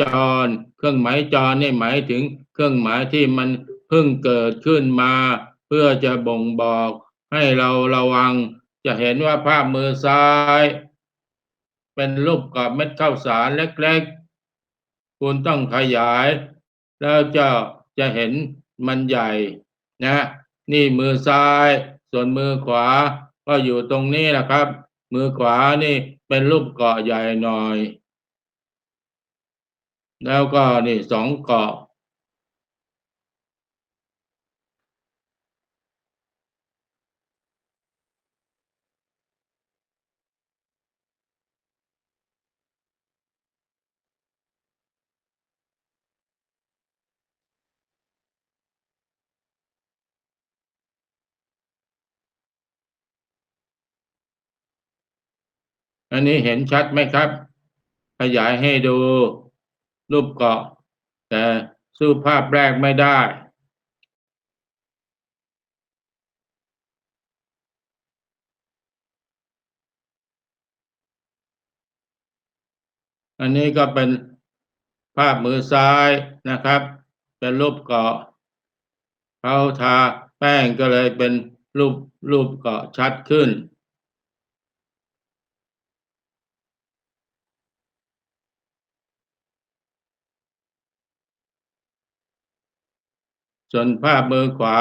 จร เครื่องหมายจรนี่หมายถึงเครื่องหมายที่มันเพิ่งเกิดขึ้นมา เพื่อจะบ่งบอกให้เราระวัง จะเห็นว่าภาพมือซ้าย เป็นรูปกับเม็ดข้าวสารเล็กๆ คุณต้องขยาย แล้วจะจะเห็นมันใหญ่นะนี่มือซ้าย ส่วนมือขวาก็อยู่ตรงนี้แหละครับ มือขวานี่เป็นรูปเกาะใหญ่หน่อย แล้วก็นี่สองเกาะอันนี้เห็นชัดไหมครับ ขยายให้ดู รูปเกาะ แต่สู้ภาพแรกไม่ได้ อันนี้ก็เป็นภาพมือซ้ายนะครับ เป็นรูปเกาะเขาทาแป้งก็เลยเป็นรูปรูปเกาะชัดขึ้น ส่วนภาพมือขวา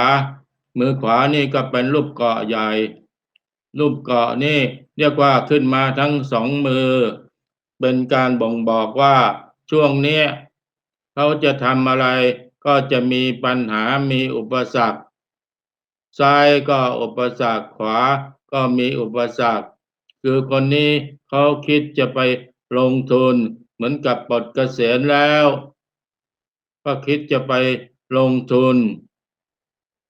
มือขวานี่ก็เป็นรูปเกาะใหญ่ รูปเกาะนี่เรียกว่าขึ้นมาทั้งสองมือ เป็นการบ่งบอกว่าช่วงนี้เขาจะทำอะไรก็จะมีปัญหามีอุปสรรค ซ้ายก็อุปสรรคขวาก็มีอุปสรรค คือคนนี้เขาคิดจะไปลงทุนเหมือนกับปลดเกษียณแล้ว ก็คิดจะไป ลงทุน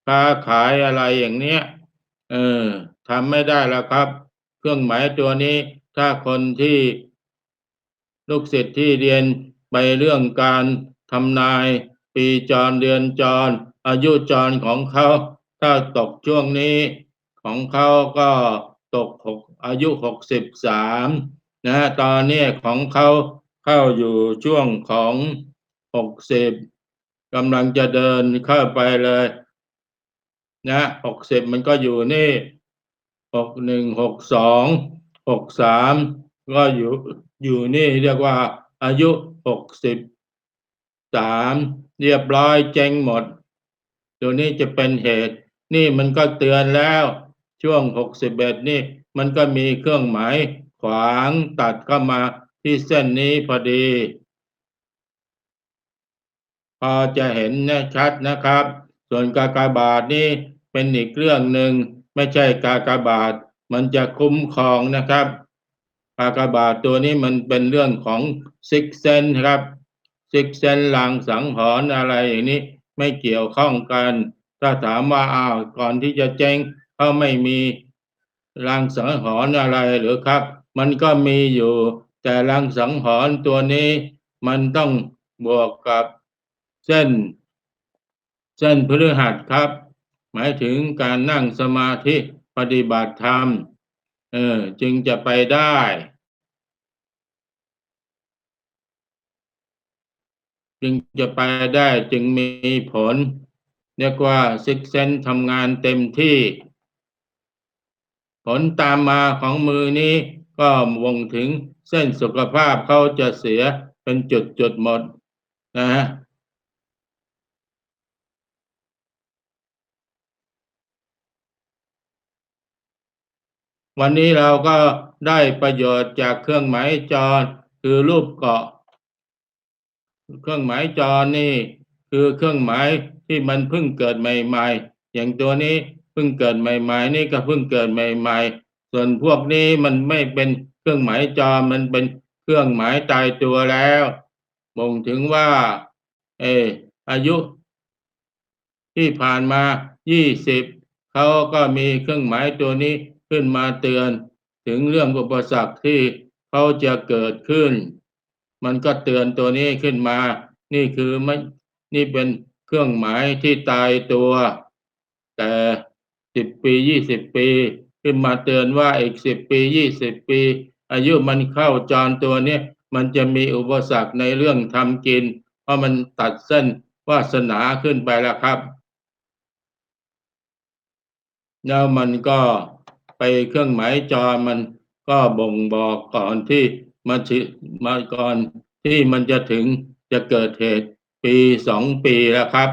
ค้าขายอะไรอย่างเนี้ย เออทำไม่ได้แล้วครับ เครื่องหมายตัวนี้ ถ้าคนที่ลูกศิษย์ที่เรียนไปเรื่องการทำนาย ปีจรเดือนจร อายุจรของเขา ถ้าตกช่วงนี้ของเขาก็ตกหกอายุหกสิบสามนะตอนนี้ของเขาเข้าอยู่ช่วงของหกสิบ กำลังจะเดินเข้าไปเลย นะหกสิบมันก็อยู่นี่หกหนึ่งหกสองหกสามก็อยู่อยู่นี่เรียกว่า อายุหกสิบสามเรียบร้อยเจ๊งหมดตัวนี้จะเป็นเหตุ นี่มันก็เตือนแล้ว ช่วงหกสิบเอ็ดนี่ มันก็มีเครื่องหมายขวางตัดเข้ามาที่เส้นนี้พอดี พอจะเห็นน่ชัดนะครับ ส่วนกากบาทนี่เป็นอีกเรื่องหนึ่งไม่ใช่กากบาท มันจะคุ้มครองนะครับกากบาทตัวนี้มันเป็นเรื่องของซิกเซนครับซิกเซนลางสังหรณ์อะไรอย่างนี้ไม่เกี่ยวข้องกันถ้าถามว่าอ้าวก่อนที่จะเจ๊งเขาไม่มีลางสังหรณ์อะไรหรือครับ มันก็มีอยู่ แต่ลางสังหรณ์ตัวนี้มันต้องบวกกับ เส้น เส้นพฤหัสครับ หมายถึงการนั่งสมาธิปฏิบัติธรรม เออ จึงจะไปได้จึงจะไปได้จึงมีผล เรียกว่าซิกเซนทำงานเต็มที่ ผลตามมาของมือนี้ก็วงถึงเส้นสุขภาพเขาจะเสียเป็นจุดจุดหมดนะฮะ วันนี้เราก็ได้ประโยชน์จากเครื่องหมายจร คือรูปเกาะ เครื่องหมายจรนี่ คือเครื่องหมายที่มันเพิ่งเกิดใหม่ ๆ อย่างตัวนี้เพิ่งเกิดใหม่ ๆ นี่ก็เพิ่งเกิดใหม่ ๆ ส่วนพวกนี้มันไม่เป็นเครื่องหมายจรมันเป็นเครื่องหมายตายตัวแล้วบ่งถึงว่า เอออายุ ที่ผ่านมายี่สิบเขาก็มีเครื่องหมายตัวนี้ ขึ้นมาเตือนถึงเรื่องอุปสรรคที่เขาจะเกิดขึ้น มันก็เตือนตัวนี้ขึ้นมา นี่คือไม่นี่เป็นเครื่องหมายที่ตายตัว แต่สิบปียี่สิบปี ขึ้นมาเตือนว่าอีกสิบปียี่สิบปี อายุมันเข้าจรตัวนี้มันจะมีอุปสรรคในเรื่องทำกิน เพราะมันตัดเส้นวาสนาขึ้นไปแล้วครับ แล้วมันก็ ไปเครื่องหมายจอมันก็บ่งบอกก่อนที่มาชิมาก่อนที่มันจะถึงจะเกิดเหตุปีสองปีแล้วครับ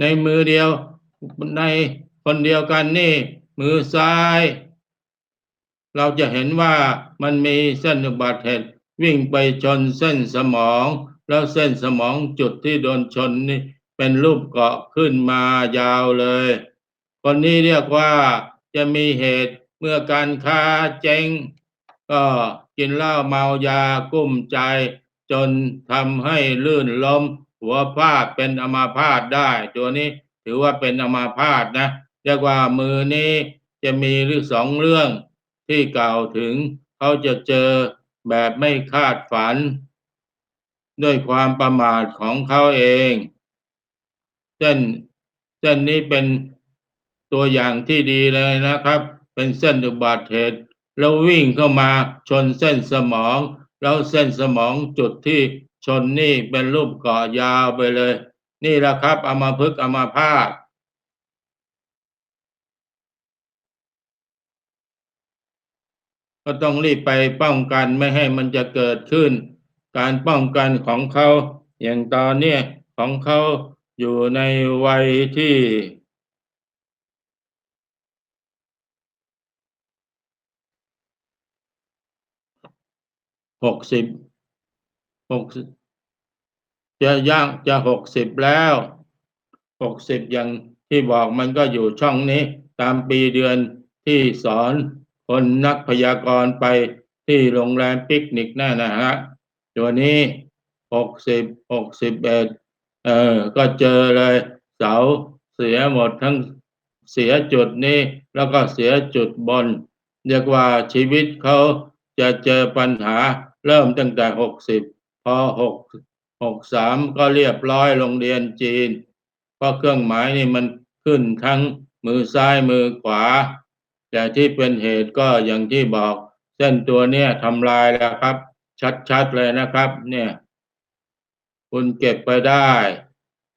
ในมือเดียว ในคนเดียวกันนี่ มือซ้าย เราจะเห็นว่ามันมีเส้นอุบัติเหตุวิ่งไปชนเส้นสมอง แล้วเส้นสมองจุดที่โดนชนนี่เป็นรูปเกาะขึ้นมายาวเลย คนนี้เรียกว่าจะมีเหตุเมื่อการค้าเจ๊งก็กินเหล้าเมายากุ้มใจ จนทำให้ลื่นล้ม หัวพาดเป็นอมาพาตได้ ตัวนี้ถือว่าเป็นอมาพาตนะเรียกว่ามือนี้จะมีหรือสองเรื่องที่กล่าวถึงเขาจะเจอแบบไม่คาดฝัน ด้วยความประมาทของเขาเองเส้นเส้นนี้เป็นตัวอย่างที่ดีเลยนะครับ เป็นเส้นอุบัติเหตุแล้ววิ่งเข้ามาชนเส้นสมอง แล้วเส้นสมองจุดที่ ชนนี่เป็นรูปเกาะยาวไปเลย นี่แหละครับอามาพึกษ์อามาพาตก็ต้องรีบไปป้องกันไม่ให้มันจะเกิดขึ้น การป้องกันของเขาอย่างตอนนี้ของเขาอยู่ในวัยที่หกสิบ หกจะย่างจะหกสิบแล้วหกสิบอย่างที่บอกมันก็อยู่ช่องนี้ ตามปีเดือนที่สอนคนนักพยากรณ์ไปที่โรงแรมปิกนิกนั่นนะฮะตัวนี้หกสิบหกสิบเอ็ดเออ ก็เจอเลยเสาเสียหมดทั้งเสียจุดนี้ แล้วก็เสียจุดบนเรียกว่าชีวิตเขาจะเจอปัญหาเริ่มตั้งแต่หกสิบ พอหกหกสามก็เรียบร้อยโรงเรียนจีนเพราะเครื่องหมายนี่มันขึ้นทั้งมือซ้ายมือขวา แต่ที่เป็นเหตุก็อย่างที่บอก เส้นตัวเนี้ยทำลายแล้วครับ ชัดๆเลยนะครับ เนี่ย คุณเก็บไปได้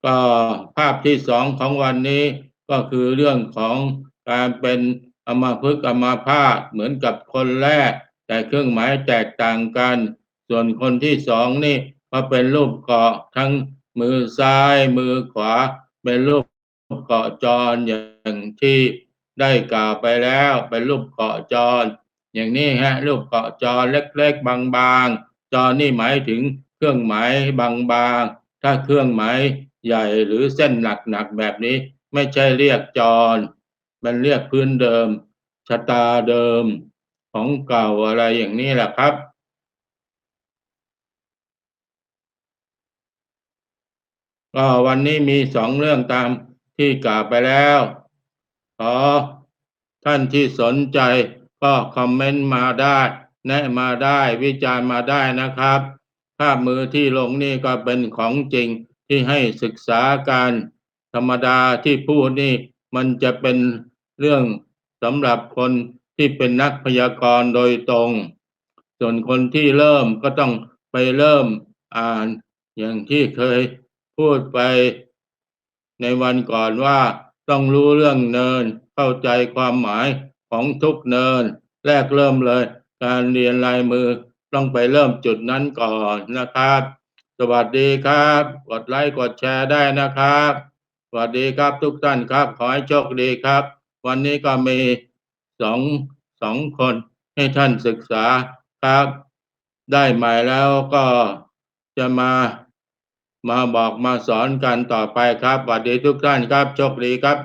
ก็ภาพที่สองของวันนี้ก็คือเรื่องของการเป็นอมาพึกอมาพาตเหมือนกับคนแรก แต่เครื่องหมายแตกต่างกัน ส่วนคนที่สองนี่ก็เป็นรูปเกาะทั้งมือซ้ายมือขวา เป็นรูปเกาะจรอย่างที่ได้กล่าวไปแล้วเป็นรูปเกาะจร อย่างนี้ฮะรูปเกาะจรเล็กๆ บางๆ จรนี่หมายถึงเครื่องหมายบางๆ ถ้าเครื่องหมายใหญ่หรือเส้นหนักๆแบบนี้ ไม่ใช่เรียกจร มันเรียกพื้นเดิมชะตาเดิมของเก่าอะไรอย่างนี้แหละครับ ก็วันนี้มีสองเรื่องตามที่กล่าวไปแล้ว ขอท่านที่สนใจก็คอมเมนต์มาได้ แนะมาได้วิจารณ์มาได้นะครับภาพมือที่ลงนี่ก็เป็นของจริงที่ให้ศึกษาการธรรมดาที่พูดนี่มันจะเป็นเรื่องสำหรับคนที่เป็นนักพยากรณ์โดยตรง ส่วนคนที่เริ่มก็ต้องไปเริ่มอ่านอย่างที่เคย พูดไปในวันก่อนว่าต้องรู้เรื่องเนิน เข้าใจความหมายของทุกเนิน แรกเริ่มเลย การเรียนลายมือต้องไปเริ่มจุดนั้นก่อนนะครับ สวัสดีครับ กดไลค์กดแชร์ได้นะครับ สวัสดีครับทุกท่านครับ ขอให้โชคดีครับ วันนี้ก็มีสองสองคนให้ท่านศึกษาครับ ได้ใหม่แล้วก็จะมา มาบอกมาสอนกันต่อไปครับสวัสดีทุกท่านครับโชคดีครับ